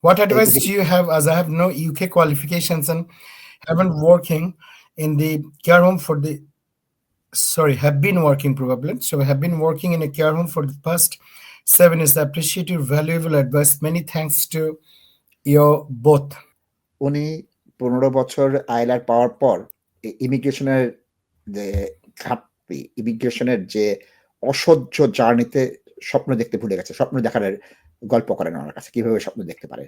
What advice do you have as I have no UK qualifications and haven't working in the care home for the sorry, have been working probably. So I have been working in a care home for the past seven years. I appreciate your valuable advice. Many thanks to your both. উনি পনেরো বছর আইলার পাওয়ার পর ইমিগ্রেশনের যে ঘাটতি ইমিগ্রেশনের যে অসহ্য জার্নিতে স্বপ্ন দেখতে ভুলে গেছে স্বপ্ন দেখার গল্প করেন আমার কাছে কীভাবে স্বপ্ন দেখতে পারে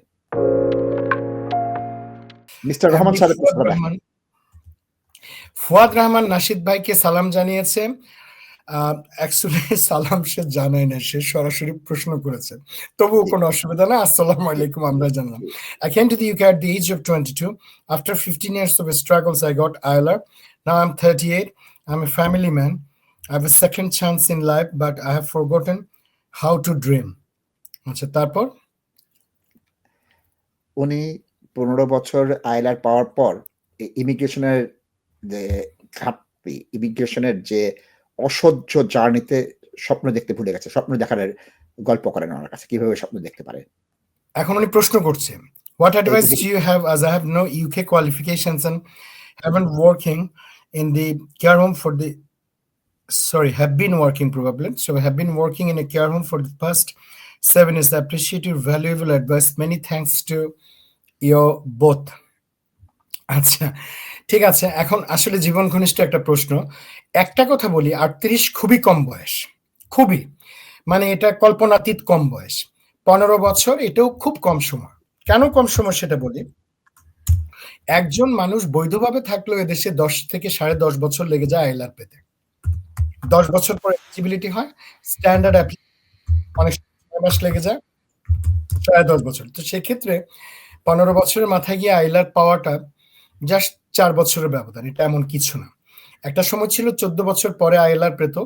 মিস্টার রহমান সাহেব ফুয়াদ রহমান নাশিদ ভাইকে সালাম জানিয়েছে অ্যাকচুয়ালি সালাম সে জানায় না সে সরাসরি প্রশ্ন করেছে তবুও কোনো অসুবিধা না আসসালামু আলাইকুম আমরা জানলাম I came to the UK at the age of 22. After 15 years of struggles, I got ILR. Now I'm 38. I'm a family man. I have a second chance in life, but I have forgotten how to dream. আচ্ছা তারপর? উনি পনেরো বছর আইলার পাওয়ার পর ইমিগ্রেশনের যে ঘাটতি ইমিগ্রেশনের যে অসহ্য জার্নিতে স্বপ্ন দেখতে ভুলে গেছে স্বপ্ন দেখার গল্প করেন আমার কাছে কীভাবে স্বপ্ন দেখতে পারে? এখন উনি প্রশ্ন করছে What advice do you have as I have no UK qualifications and haven't working in the care home for the sorry, have been working probably. So have been working in a care home for the past seven years. I appreciate your valuable advice. Many thanks to your both. আচ্ছা ঠিক আছে এখন আসলে জীবন ঘনিষ্ঠ একটা প্রশ্ন একটা কথা বলি আটত্রিশ খুবই কম বয়স খুবই মানে এটা কল্পনাতীত কম বয়স পনেরো বছর এটাও খুব কম সময় কেন কম সময় সেটা বলি একজন মানুষ বৈধভাবে থাকলেও এদেশে দশ থেকে সাড়ে দশ বছর লেগে যায় আইলার পেতে দশ বছর পর এলিজিবিলিটি হয় স্ট্যান্ডার্ড অনেক ছয় মাস লেগে যায় সাড়ে দশ বছর। তো সেক্ষেত্রে পনেরো বছরের মাথায় গিয়ে আইলার পাওয়াটা জাস্ট চার বছরের ব্যবধান, এটা এমন কিছু না। একটা সময় ছিল চোদ্দ বছর পরে আইলার পেত,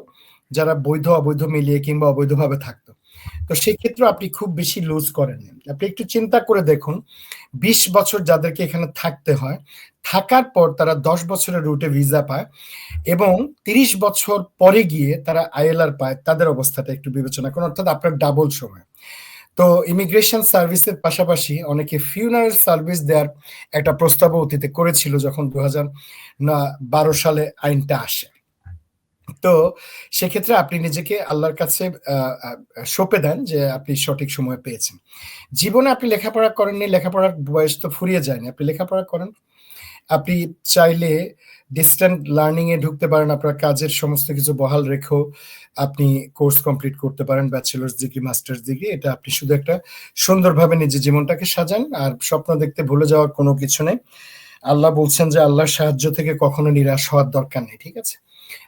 যারা বৈধ অবৈধ মিলিয়ে কিংবা অবৈধভাবে থাকতো। তো সেই ক্ষেত্রে আপনি খুব বেশি লুজ করেন আপনি একটু চিন্তা করে দেখুন, বিশ বছর যাদেরকে এখানে থাকতে হয়, থাকার পর তারা দশ বছরের রুটে ভিসা পায় এবং তিরিশ বছর পরে গিয়ে তারা আইএলআর পায়, তাদের অবস্থাটা একটু বিবেচনা করুন, অর্থাৎ আপনার ডাবল সময়। তো ইমিগ্রেশন সার্ভিসের পাশাপাশি অনেকে ফিউনারেল সার্ভিস দেওয়ার একটা প্রস্তাব অতীতে করেছিল যখন দু বারো সালে আইনটা আসে। তো সেক্ষেত্রে আপনি নিজেকে আল্লাহর কাছে সঁপে দেন যে আপনি সঠিক সময় পেয়েছেন। জীবনে আপনি লেখাপড়া করেননি, লেখাপড়ার বয়স তো ফুরিয়ে যায়নি। আপনি লেখাপড়া করেন। আপনি চাইলে ডিস্ট্যান্ট লার্নিং এ ঢুকতে পারেন, আপনার কাজের সমস্ত কিছু বহাল রেখেও আপনি কোর্স কমপ্লিট করতে পারেন ব্যাচেলার্স ডিগ্রি মাস্টার্স ডিগ্রি এটা আপনি শুধু একটা সুন্দরভাবে নিজের জীবনটাকে সাজান, আর স্বপ্ন দেখতে ভুলে যাওয়ার কোনো কিছু নেই। আল্লাহ বলছেন যে আল্লাহর সাহায্য থেকে কখনো নিরাশ হওয়ার দরকার নেই, ঠিক আছে?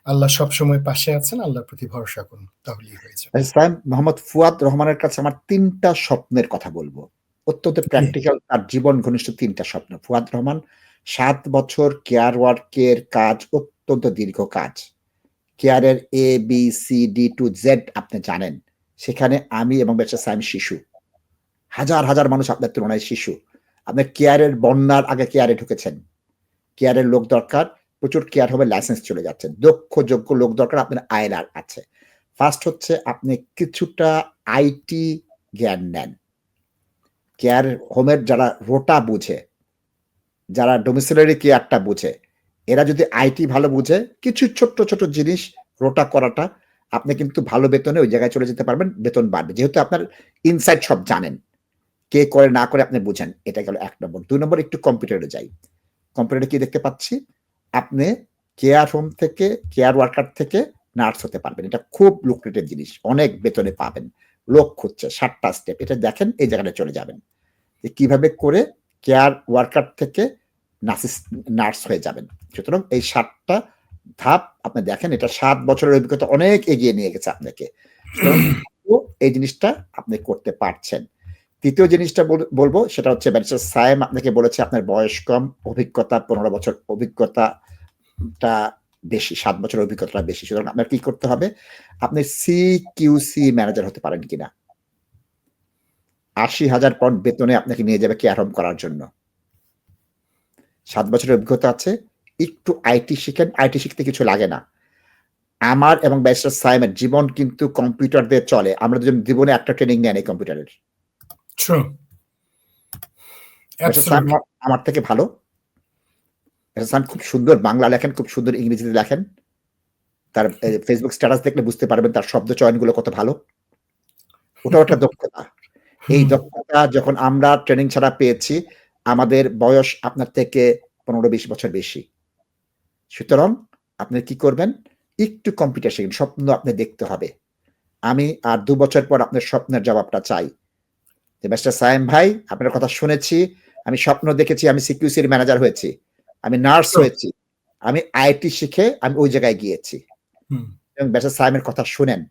আল্লাহ সব সময় পাশে আছেন আল্লাহর প্রতি ভরসা করুন তাহলেই হয়ে যাবে। ইসলাম মোহাম্মদ ফুয়াদ রহমানের কাছে আমার তিনটা স্বপ্নের কথা বলব। অত্যন্ত প্র্যাকটিক্যাল তার জীবন ঘনিষ্ঠ তিনটা স্বপ্ন। ফুয়াদ রহমান সাত বছর কেয়ার ওয়ার্কের কাজ অত্যন্ত দীর্ঘ কাজ। কেয়ারের A B C D to Z আপনি জানেন। সেখানে আমি এবং বেচা সাইম শিশু। হাজার হাজার মানুষ আপনার তুলনায় শিশু। আপনি কেয়ারের বন্যার আগে কেয়ারে ঢুকেছেন। কেয়ারের লোক দরকার প্রচুর কেয়ার হবে লাইসেন্স চলে যাচ্ছে। দক্ষ, যোগ্য লোক দরকার, আপনার আইএলআর আছে। ফার্স্ট হচ্ছে, আপনি কিছুটা আইটি জ্ঞান নেন। কেয়ার হোমের যারা রোটা বুঝে, যারা ডোমিসিলারি কেয়ারটা বুঝে, এরা যদি আইটি ভালো বুঝে, কিছু ছোট্ট ছোট জিনিস রোটা করাটা আপনি কিন্তু ভালো বেতনে ওই জায়গায় চলে যেতে পারবেন, বেতন বাড়বে। যেহেতু আপনার ইনসাইড সব জানেন, কে করে না করে আপনি বুঝেন, এটা গেল এক নম্বর। দুই নম্বর, একটু কম্পিউটারে যাই। কম্পিউটারে কি দেখতে পাচ্ছি? আপনি কেয়ার হোম থেকে কেয়ার ওয়ার্কার থেকে নার্স হতে পারবেন। এটা খুব লুক্রেটিভ জিনিস। অনেক বেতনে পাবেন। লোক খুঁজছে, সাতটা স্টেপ এটা দেখেন, এই জায়গাটা চলে যাবেন। যে কীভাবে করে কেয়ার ওয়ার্কার থেকে নার্সিস নার্স হয়ে যাবেন। সুতরাং এই সাতটা ধাপ আপনি দেখেন, এটা সাত বছরের অভিজ্ঞতা অনেক এগিয়ে নিয়ে গেছে আপনাকে। এই জিনিসটা আপনি করতে পারছেন। তৃতীয় জিনিসটা বলব, সেটা হচ্ছে ব্যারিস্টার সায়েম আপনাকে বলেছে আপনার বয়স কম, অভিজ্ঞতা পনেরো বছর, অভিজ্ঞতাটা বেশি, সাত বছর অভিজ্ঞতাটা বেশি। সুতরাং আপনার কি করতে হবে? আপনি সি কিউসি ম্যানেজার হতে পারেন কিনা। আশি হাজার পাউন্ড বেতনে আপনাকে নিয়ে যাবে কেয়ার হোম করার জন্য। সাত বছরের অভিজ্ঞতা আছে, একটু আইটি শিখেন আইটি শিখতে কিছু লাগে না। আমার এবং ব্যারিস্টার সাইমের জীবন কিন্তু কম্পিউটার দিয়ে চলে। আমরা দুজন জীবনে একটা ট্রেনিং এই কম্পিউটারের. আমার- থেকে ভালো। খুব সুন্দর বাংলা লেখেন খুব সুন্দর ইংরেজিতে লেখেন। তার ফেসবুক স্ট্যাটাস দেখলে বুঝতে পারবেন তার শব্দ চয়নগুলো কত ভালো। ওটাও একটা দক্ষতা। এই দক্ষতা যখন আমরা ট্রেনিং ছাড়া পেয়েছি আমাদের বয়স আপনার থেকে পনেরো বিশ বছর বেশি। সুতরাং আপনি কি করবেন? একটু কম্পিউটার শিখেন স্বপ্ন আপনি দেখতে হবে। আমি আর দু বছর পর আপনার স্বপ্নের জবাবটা চাই। যে মিস্টার সায়েম ভাই আপনার কথা শুনেছি আমি স্বপ্ন দেখেছি আমি সিকিউসির ম্যানেজার হয়েছি আমি নার্স হয়েছি আমি আইটি শিখে আমি ওই জায়গায় গিয়েছি। এবং ব্যাসার সাহেবের কথা শুনেন।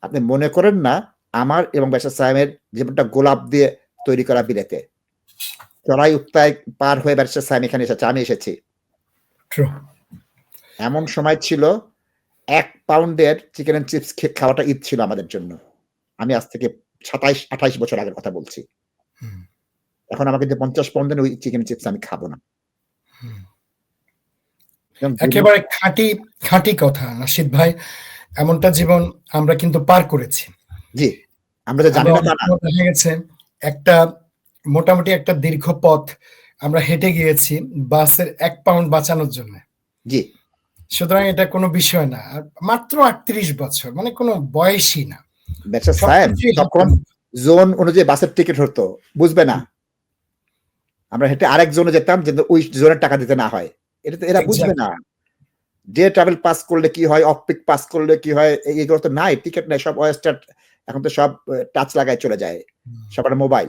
আপনি মনে করেন না আমার এবং ব্যাসার সাহেবের জীবনটা গোলাপ দিয়ে তৈরি করা বিলেতে। চড়াই উত্তায় পার হয়ে ব্যারিস্টার সাহেব এখানে এসেছে আমি এসেছি। এমন সময় ছিল এক পাউন্ডের চিকেন চিপস খাওয়াটা ঈদ ছিল আমাদের জন্য। আমি আজ থেকে সাতাইশ আঠাইশ বছর আগের কথা বলছি। এখন আমাকে যে পঞ্চাশ পাউন্ডের ওই চিকেন চিপস আমি খাব না। একেবারে খাঁটি খাঁটি কথা নাসিদ ভাই। এমনটা জীবন আমরা কিন্তু পার করেছি। জি আমরা যে জানি না তা দেখা গেছে একটা মোটামুটি একটা দীর্ঘ পথ আমরা হেঁটে গিয়েছি বাসের এক পাউন্ড বাঁচানোর জন্য। জি। সুতরাং এটা কোনো বিষয় না। আর মাত্র আটত্রিশ বছর মানে কোনো বয়সই না। ব্যারিস্টার সাহেব তখন জোন অনুযায়ী বাসের টিকিট হতো বুঝবে না? আমরা হেঁটে আরেক জোনে যেতাম যে ওই জোনের টাকা দিতে না হয়। এটা তো এরা বুঝবে না। ডে ট্রাভেল পাস করলে কি হয় অফ পিক পাস করলে কি হয় এইগুলো তো নাই টিকিট নাই সব ওয়েস্টার এখন তো সব টাচ লাগায় চলে যায়। সবার mobile